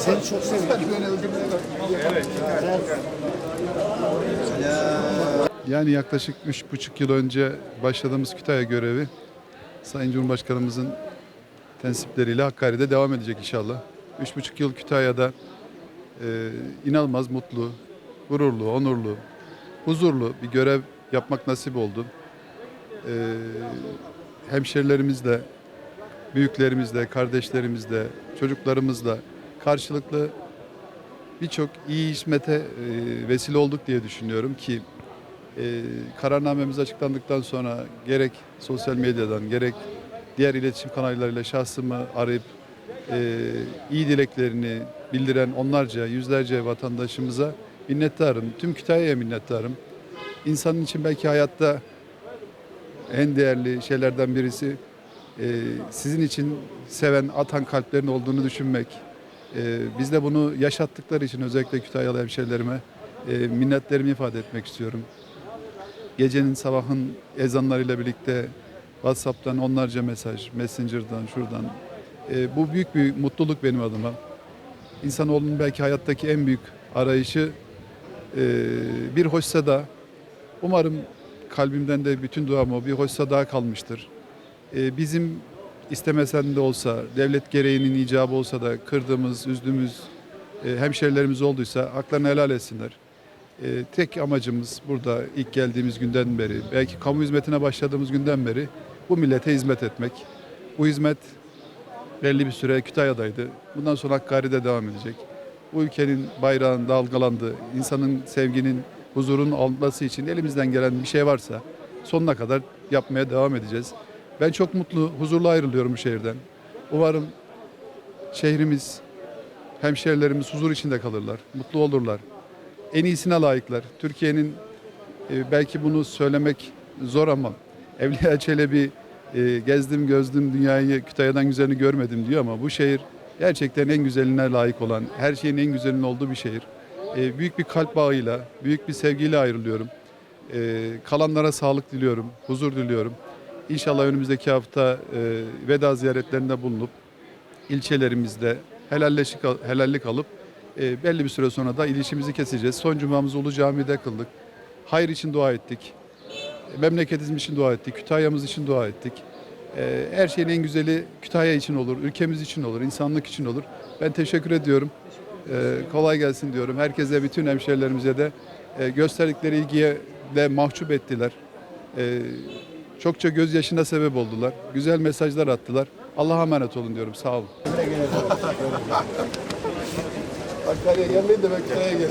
Seni çok seviyorum. Yani yaklaşık üç buçuk yıl önce başladığımız Kütahya görevi Sayın Cumhurbaşkanımızın tensipleriyle Hakkari'de devam edecek inşallah. Üç buçuk yıl Kütahya'da e, inanılmaz mutlu, gururlu, onurlu, huzurlu bir görev yapmak nasip oldu. E, hemşerilerimizle, büyüklerimizle, kardeşlerimizle, çocuklarımızla karşılıklı birçok iyi hizmete e, vesile olduk diye düşünüyorum ki e, kararnamemiz açıklandıktan sonra gerek sosyal medyadan gerek diğer iletişim kanallarıyla şahsımı arayıp e, iyi dileklerini bildiren onlarca, yüzlerce vatandaşımıza minnettarım. Tüm Kütahya'ya minnettarım. İnsanın için belki hayatta en değerli şeylerden birisi sizin için seven, atan kalplerin olduğunu düşünmek. E, biz de bunu yaşattıkları için özellikle Kütahyalı hemşehrilerime e, minnetlerimi ifade etmek istiyorum. Gecenin sabahın ezanlarıyla birlikte WhatsApp'tan onlarca mesaj, Messenger'dan, şuradan. E, bu büyük bir mutluluk benim adıma. İnsanoğlunun belki hayattaki en büyük arayışı e, bir hoşsa da umarım kalbimden de bütün duam bir hoşsa daha kalmıştır. E, bizim istemesen de olsa, devlet gereğinin icabı olsa da kırdığımız, üzdüğümüz e, hemşerilerimiz olduysa haklarını helal etsinler. E, tek amacımız burada ilk geldiğimiz günden beri, belki kamu hizmetine başladığımız günden beri bu millete hizmet etmek. Bu hizmet belli bir süre Kütahya'daydı. Bundan sonra Hakkari'de devam edecek. Bu ülkenin bayrağının dalgalandığı, insanın sevginin, huzurun alınması için elimizden gelen bir şey varsa sonuna kadar yapmaya devam edeceğiz. Ben çok mutlu, huzurlu ayrılıyorum bu şehirden. Umarım şehrimiz, hemşehrilerimiz huzur içinde kalırlar, mutlu olurlar. En iyisine layıklar. Türkiye'nin e, belki bunu söylemek zor ama Evliya Çelebi e, gezdim gözdüm dünyayı Kütahya'dan güzelini görmedim diyor ama bu şehir gerçekten en güzeline layık olan, her şeyin en güzelinin olduğu bir şehir. E, büyük bir kalp bağıyla, büyük bir sevgiyle ayrılıyorum. Kalanlara sağlık diliyorum, huzur diliyorum. İnşallah önümüzdeki hafta e, veda ziyaretlerinde bulunup ilçelerimizde helalleşik, helallik alıp e, belli bir süre sonra da ilişkimizi keseceğiz. Son cumamızı Ulu Cami'de kıldık. Hayır için dua ettik. Memleketimiz için dua ettik. Kütahya'mız için dua ettik. E, her şeyin en güzeli Kütahya için olur, ülkemiz için olur, insanlık için olur. Ben teşekkür ediyorum. E, kolay gelsin diyorum. Herkese, bütün hemşehrilerimize de e, gösterdikleri ilgiye de mahcup ettiler. E, çokça gözyaşına sebep oldular. Güzel mesajlar attılar. Allah'a emanet olun diyorum. Sağ olun. Hakkari'ye gelmeyin de ben geleyim.